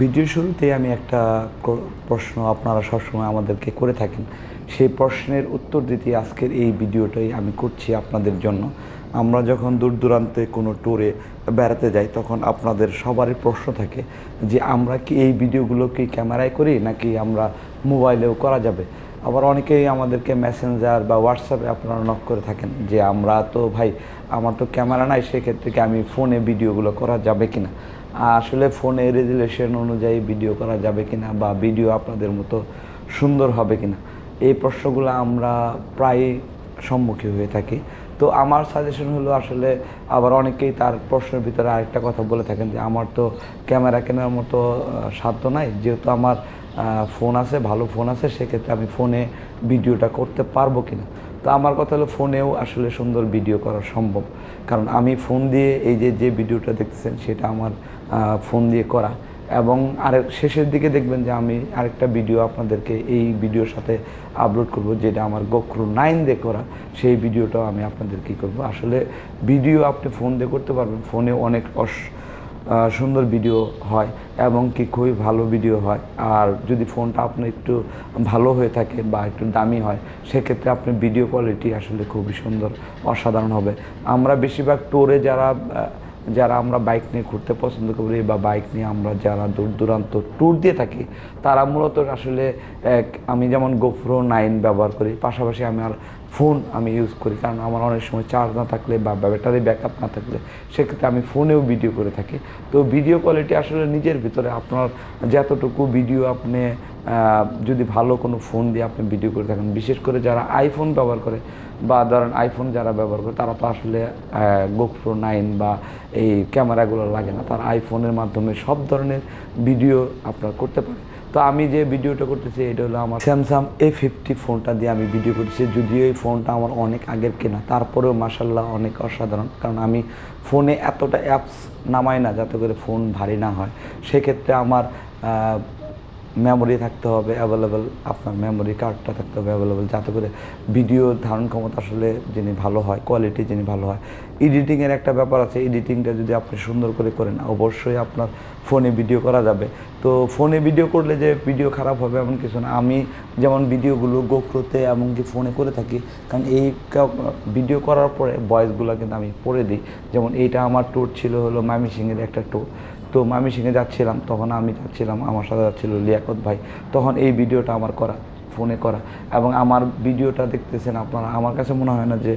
Video শুরুতে আমি একটা প্রশ্ন আপনারা সবসময় আমাদেরকে করে থাকেন। সেই প্রশ্নের উত্তর দিতে আজকের এই ভিডিওটাই আমি করছি আপনাদের জন্য। আমরা যখন দূর দূরান্তে কোনো ট্যুরে বেড়াতে যাই, তখন আপনাদের সবারই প্রশ্ন থাকে যে, আমরা কি এই ভিডিওগুলো কি ক্যামেরায় করি নাকি আমরা মোবাইলেও করা যাবে? আবার অনেকেই আমাদেরকে মেসেঞ্জার বা হোয়াটসঅ্যাপে আপনারা নক করে থাকেন যে, আমরা তো ভাই, আমার তো ক্যামেরা নাই, সেক্ষেত্রে কি আমি ফোনে ভিডিওগুলো করা যাবে কিনা? আসলে ফোনে রেজুলেশন অনুযায়ী ভিডিও করা যাবে কিনা বা ভিডিও আপনাদের মতো সুন্দর হবে কিনা, এই প্রশ্নগুলো আমরা প্রায় সম্মুখীন হয়ে থাকি। তো আমার সাজেশন হলো আসলে আবার অনেকেই তার প্রশ্নের ভিতরে আরেকটা কথা বলে থাকেন যে, আমার তো ক্যামেরা কেনার মতো সাধ্য নাই। যেহেতু আমার ফোন আছে, ভালো ফোন আছে, সেক্ষেত্রে আমি ফোনে ভিডিওটা করতে পারব কিনা? তো আমার কথা হলো ফোনেও আসলে সুন্দর ভিডিও করা সম্ভব। কারণ আমি ফোন দিয়ে এই যে যে ভিডিওটা দেখতেছেন, সেটা আমার ফোন দিয়ে করা। এবং আরেক, শেষের দিকে দেখবেন যে আমি আরেকটা ভিডিও আপনাদেরকে এই ভিডিওর সাথে আপলোড করব, যেটা আমার গোক্রু নাইন দিয়ে করা। সেই ভিডিওটাও আমি আপনাদের কী করব? আসলে ভিডিও আপনি ফোন দিয়ে করতে পারবেন। ফোনে অনেক অস সুন্দর ভিডিও হয় এবং কি খুবই ভালো ভিডিও হয়। আর যদি ফোনটা আপনার একটু ভালো হয়ে থাকে বা একটু দামি হয়, সেক্ষেত্রে আপনার ভিডিও কোয়ালিটি আসলে খুবই সুন্দর, অসাধারণ হবে। আমরা বেশিরভাগ টোরে যারা যারা আমরা বাইক নিয়ে ঘুরতে পছন্দ করি বা বাইক নিয়ে আমরা যারা দূর দূরান্ত ট্যুর দিয়ে থাকি, তারা মূলত আসলে এক, আমি যেমন গোপ্রো নাইন ব্যবহার করি, পাশাপাশি আমি আর ফোন আমি ইউজ করি, কারণ আমার অনেক সময় চার্জ না থাকলে বা ব্যাটারি ব্যাকআপ না থাকলে সেক্ষেত্রে আমি ফোনেও ভিডিও করে থাকি। তো ভিডিও কোয়ালিটি আসলে নিজের ভিতরে আপনার যতটুকু ভিডিও আপনি যদি ভালো কোনো ফোন দিয়ে আপনি ভিডিও করে থাকেন, বিশেষ করে যারা আইফোন ব্যবহার করে বা ধরেন আইফোন যারা ব্যবহার করে, তারা তো আসলে গোপ্রো নাইন বা এই ক্যামেরাগুলো লাগে না, তারা আইফোনের মাধ্যমে সব ধরনের ভিডিও আপনার করতে পারে। তো আমি যে ভিডিওটা করতেছি, এটা হলো আমার স্যামসাং এ ফিফটি ফোনটা দিয়ে আমি ভিডিও করতেছি। যদিও এই ফোনটা আমার অনেক আগের কেনা, তারপরেও মাসাল্লাহ অনেক অসাধারণ। কারণ আমি ফোনে এতটা অ্যাপস নামাই না, যাতে করে ফোন ভারী না হয়। সেক্ষেত্রে আমার মেমোরি থাকতে হবে অ্যাভেলেবেল আপনার মেমোরি কার্ডটা থাকতে হবে অ্যাভেলেবেল যাতে করে ভিডিও ধারণ ক্ষমতা আসলে যিনি ভালো হয় কোয়ালিটি যিনি ভালো হয়। এডিটিংয়ের একটা ব্যাপার আছে এডিটিংটা যদি আপনি সুন্দর করে করেন, অবশ্যই আপনার ফোনে ভিডিও করা যাবে। তো ফোনে ভিডিও করলে যে ভিডিও খারাপ হবে এমন কিছু না। আমি যেমন ভিডিওগুলো গোপ্রোতে এমনকি ফোনে করে থাকি, কারণ এই ভিডিও করার পরে ভয়েসগুলো কিন্তু আমি পড়ে দিই। যেমন এইটা আমার ট্যুর ছিল হলো মামি সিংয়ের একটা ট্যুর তো মামি সিংয়ে যাচ্ছিলাম, তখন আমি যাচ্ছিলাম, আমার সাথে যাচ্ছিল লিয়াকত ভাই। তখন এই ভিডিওটা আমার করা, ফোনে করা। এবং আমার ভিডিওটা দেখতেছেন আপনারা, আমার কাছে মনে হয় না যে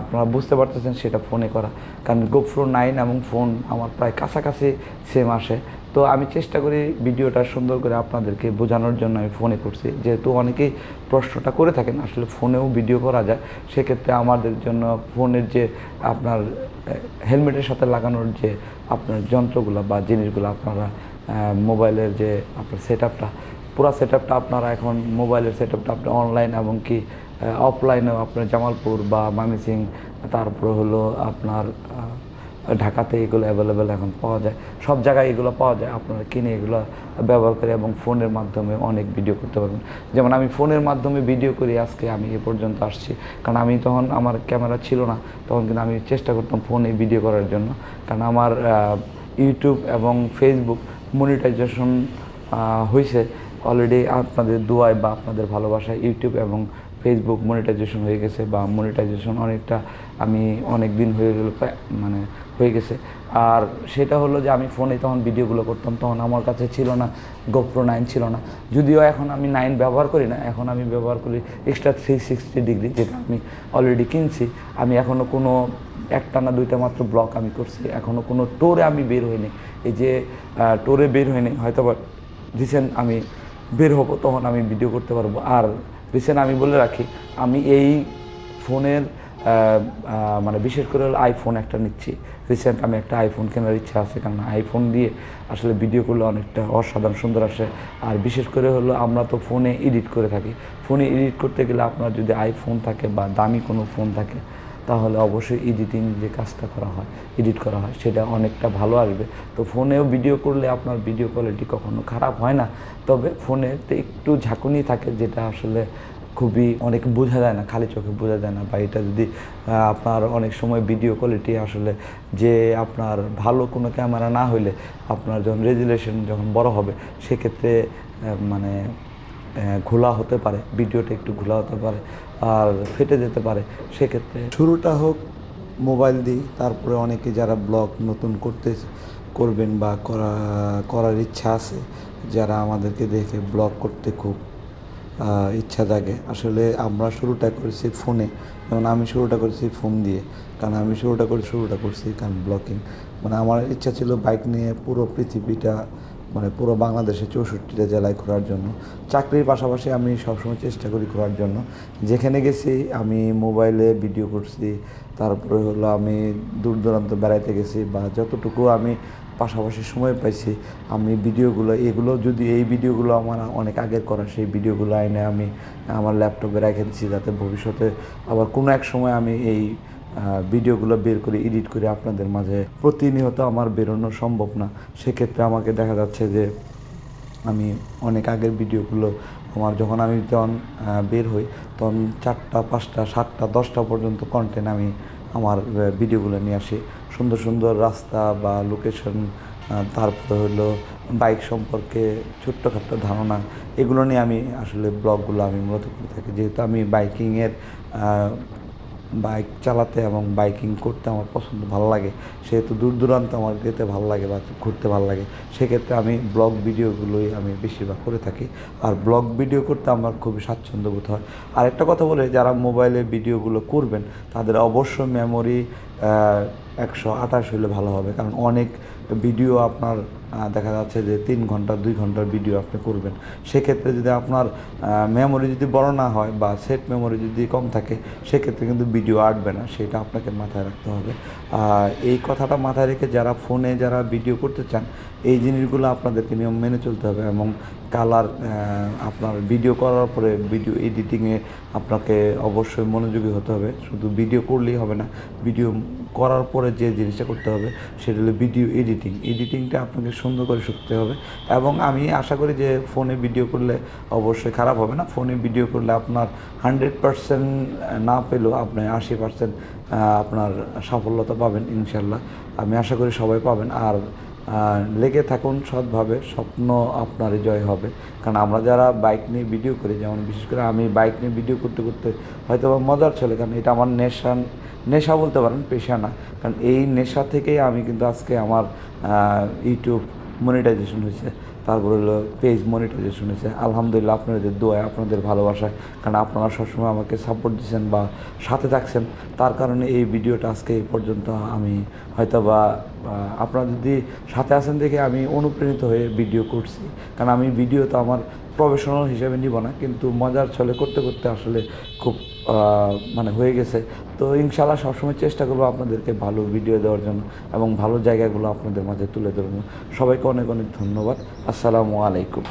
আপনারা বুঝতে পারতেছেন সেটা ফোনে করা। কারণ গোপ্রো নাইন এবং ফোন আমার প্রায় কাছাকাছি সেম আসে। তো আমি চেষ্টা করি ভিডিওটা সুন্দর করে আপনাদেরকে বোঝানোর জন্য আমি ফোনে করছি। যেহেতু অনেকেই প্রশ্নটা করে থাকেন, আসলে ফোনেও ভিডিও করা যায়। সেক্ষেত্রে আমাদের জন্য ফোনের যে আপনার হেলমেটের সাথে লাগানোর যে আপনার যন্ত্রগুলো বা জিনিসগুলো আপনারা মোবাইলের যে আপনার সেট আপটা পুরো সেট আপটা আপনারা এখন মোবাইলের সেট আপটা আপনি অনলাইন এবং কি অফলাইনেও আপনার জামালপুর বা মামিসিং তারপরে হলো আপনার ঢাকাতে এগুলো অ্যাভেলেবেল এখন পাওয়া যায়। সব জায়গায় এগুলো পাওয়া যায়। আপনারা কিনে এগুলো ব্যবহার করে এবং ফোনের মাধ্যমে অনেক ভিডিও করতে পারবেন। যেমন আমি ফোনের মাধ্যমে ভিডিও করি, আজকে আমি এ পর্যন্ত আসছি। কারণ আমি তখন আমার ক্যামেরা ছিল না, তখন কিন্তু আমি চেষ্টা করতাম ফোনে ভিডিও করার জন্য। কারণ আমার ইউটিউব এবং ফেসবুক মনিটাইজেশন হয়েছে অলরেডি আপনাদের দোয়ায় বা আপনাদের ভালোবাসায় ইউটিউব এবং ফেসবুক মনিটাইজেশন হয়ে গেছে বা মনিটাইজেশন অনেকটা আমি অনেক দিন হয়ে গেল মানে হয়ে গেছে। আর সেটা হলো যে আমি ফোনে তখন ভিডিওগুলো করতাম, তখন আমার কাছে ছিল না গোপ্রো নাইন ছিল না। যদিও এখন আমি নাইন ব্যবহার করি না, এখন আমি ব্যবহার করি এক্সট্রা থ্রি সিক্সটি ডিগ্রি যেটা আমি অলরেডি কিনছি। আমি এখনও কোনো একটা না দুইটা মাত্র ব্লক আমি করছি। এখনও কোনো টোরে আমি বের হইনি। এই যে টোরে বের হইনি হয়তো বা রিসেন্ট আমি বের হব, তখন আমি ভিডিও করতে পারব। আর রিসেন্ট আমি বলে রাখি, আমি এই ফোনের মানে বিশেষ করে আইফোন একটা নিচ্ছি। রিসেন্ট আমি একটা আইফোন কেনার ইচ্ছা আছে, কারণ আইফোন দিয়ে আসলে ভিডিও করলে অনেকটা অসাধারণ সুন্দর আসে। আর বিশেষ করে হলো আমরা তো ফোনে এডিট করে থাকি। ফোনে এডিট করতে গেলে আপনার যদি আইফোন থাকে বা দামি কোনো ফোন থাকে, তাহলে অবশ্যই এডিটিং যে কাজটা করা হয় এডিট করা হয়, সেটা অনেকটা ভালো আসবে। তো ফোনেও ভিডিও করলে আপনার ভিডিও কোয়ালিটি কখনো খারাপ হয় না। তবে ফোনেতে একটু ঝাঁকুনি থাকে, যেটা আসলে খুবই অনেক বোঝা যায় না, খালি চোখে বোঝা যায় না বা এটা যদি আপনার অনেক সময় ভিডিও কোয়ালিটি আসলে যে আপনার ভালো কোনো ক্যামেরা না হইলে আপনার যখন রেজুলেশন যখন বড় হবে, সেক্ষেত্রে মানে ঘোলা হতে পারে ভিডিওটা একটু ঘোলা হতে পারে আর ফেটে যেতে পারে, সেক্ষেত্রে শুরুটা হোক মোবাইল দিই তারপরে অনেকে যারা ব্লগ নতুন করতে, করবেন বা করা, করার ইচ্ছা আছে, যারা আমাদেরকে দেখে ব্লগ করতে খুব ইচ্ছা জাগে আসলে আমরা শুরুটা করেছি ফোনে। যেমন আমি শুরুটা করেছি ফোন দিয়ে। কারণ আমি শুরুটা করে শুরুটা করছি কারণ ব্লকিং। মানে আমার ইচ্ছা ছিল বাইক নিয়ে পুরো পৃথিবীটা মানে পুরো বাংলাদেশে চৌষট্টিটা জেলায় ঘোরার জন্য। চাকরির পাশাপাশি আমি সবসময় চেষ্টা করি ঘোরার জন্য। যেখানে গেছি আমি মোবাইলে ভিডিও করছি। তারপরে হলো আমি দূর দূরান্ত বেড়াইতে গেছি বা যতটুকু আমি পাশাপাশি সময় পাইছি আমি ভিডিওগুলো এগুলো যদি এই ভিডিওগুলো আমার অনেক আগের করা সেই ভিডিওগুলো আইনে আমি আমার ল্যাপটপে রেখে দিচ্ছি যাতে ভবিষ্যতে আবার কোনো এক সময় আমি এই ভিডিওগুলো বের করে এডিট করে আপনাদের মাঝে প্রতিনিয়ত আমার বেরোনো সম্ভব না। সেক্ষেত্রে আমাকে দেখা যাচ্ছে যে আমি অনেক আগের ভিডিওগুলো আমার যখন আমি আহ, বের হই তখন চারটা পাঁচটা সাতটা দশটা পর্যন্ত কন্টেন্ট আমি আমার ভিডিওগুলো নিয়ে আসি। সুন্দর সুন্দর রাস্তা বা লোকেশন তারপরে হলো বাইক সম্পর্কে ছোট্টখাট্ট ধারণা, এগুলো নিয়ে আমি আসলে ব্লগগুলো আমি মূলত করে থাকি। যেহেতু আমি বাইকিংয়ের বাইক চালাতে এবং বাইকিং করতে আমার পছন্দ, ভালো লাগে, সেহেতু দূর দূরান্ত আমার যেতে ভালো লাগে বা ঘুরতে ভালো লাগে, সেক্ষেত্রে আমি ব্লগ ভিডিওগুলোই আমি বেশিরভাগ করে থাকি। আর ব্লগ ভিডিও করতে আমার খুবই স্বাচ্ছন্দ্য বোধ হয়। আর একটা কথা বলে, যারা মোবাইলে ভিডিওগুলো করবেন, তাদের অবশ্য মেমোরি একশো আঠাশ হলে ভালো হবে, কারণ অনেক ভিডিও আপনার দেখা যাচ্ছে যে তিন ঘণ্টা, দুই ঘণ্টার ভিডিও আপনি করবেন। সেক্ষেত্রে যদি আপনার মেমোরি যদি বড় না হয় বা সেট মেমোরি যদি কম থাকে, সেক্ষেত্রে কিন্তু ভিডিও আঁটবে না, সেটা আপনাকে মাথায় রাখতে হবে। এই কথাটা মাথায় রেখে যারা ফোনে যারা ভিডিও করতে চান এই জিনিসগুলো আপনাদেরকে নিয়ম মেনে চলতে হবে এবং কালার আপনার ভিডিও করার পরে ভিডিও এডিটিংয়ে আপনাকে অবশ্যই মনোযোগী হতে হবে। শুধু ভিডিও করলেই হবে না ভিডিও করার পরে যে জিনিসটা করতে হবে সেটা হলো ভিডিও এডিটিং এডিটিংটা আপনাকে সুন্দর করে শিখতে হবে এবং আমি আশা করি যে ফোনে ভিডিও করলে অবশ্যই খারাপ হবে না। ফোনে ভিডিও করলে আপনার হান্ড্রেড পারসেন্ট না পেলেও আপনি আশি পারসেন্ট আপনার সাফল্যতা পাবেন ইনশাল্লাহ। আমি আশা করি সবাই পাবেন। আর লেগে থাকুন সৎভাবে, স্বপ্ন আপনারই জয় হবে। কারণ আমরা যারা বাইক নিয়ে ভিডিও করি, যেমন বিশেষ করে আমি বাইক নিয়ে ভিডিও করতে করতে হয়তো বা মজার ছেলে, কারণ এটা আমার নেশা নেশা বলতে পারেন, পেশা না। কারণ এই নেশা থেকেই আমি কিন্তু আজকে আমার ইউটিউব মনিটাইজেশন হয়েছে। তারপর হলো পেজ মনিটাইজেশন হয়েছে। আলহামদুলিল্লাহ আপনাদের দোয়ায় আপনাদের ভালোবাসায় কারণ আপনারা সবসময় আমাকে সাপোর্ট দিচ্ছেন বা সাথে থাকছেন। তার কারণে এই ভিডিওটা আজকে এই পর্যন্ত আমি হয়তো বা আপনারা যদি সাথে আছেন দেখে আমি অনুপ্রাণিত হয়ে ভিডিও করছি। কারণ আমি ভিডিও তো আমার প্রফেশনাল হিসেবে নিব না, কিন্তু মজার ছলে করতে করতে আসলে খুব মানে হয়ে গেছে। তো ইনশাল্লাহ সবসময় চেষ্টা করব আপনাদেরকে ভালো ভিডিও দেওয়ার জন্য এবং ভালো জায়গাগুলো আপনাদের মাঝে তুলে ধরার জন্য। সবাইকে অনেক অনেক ধন্যবাদ। আসসালামু আলাইকুম।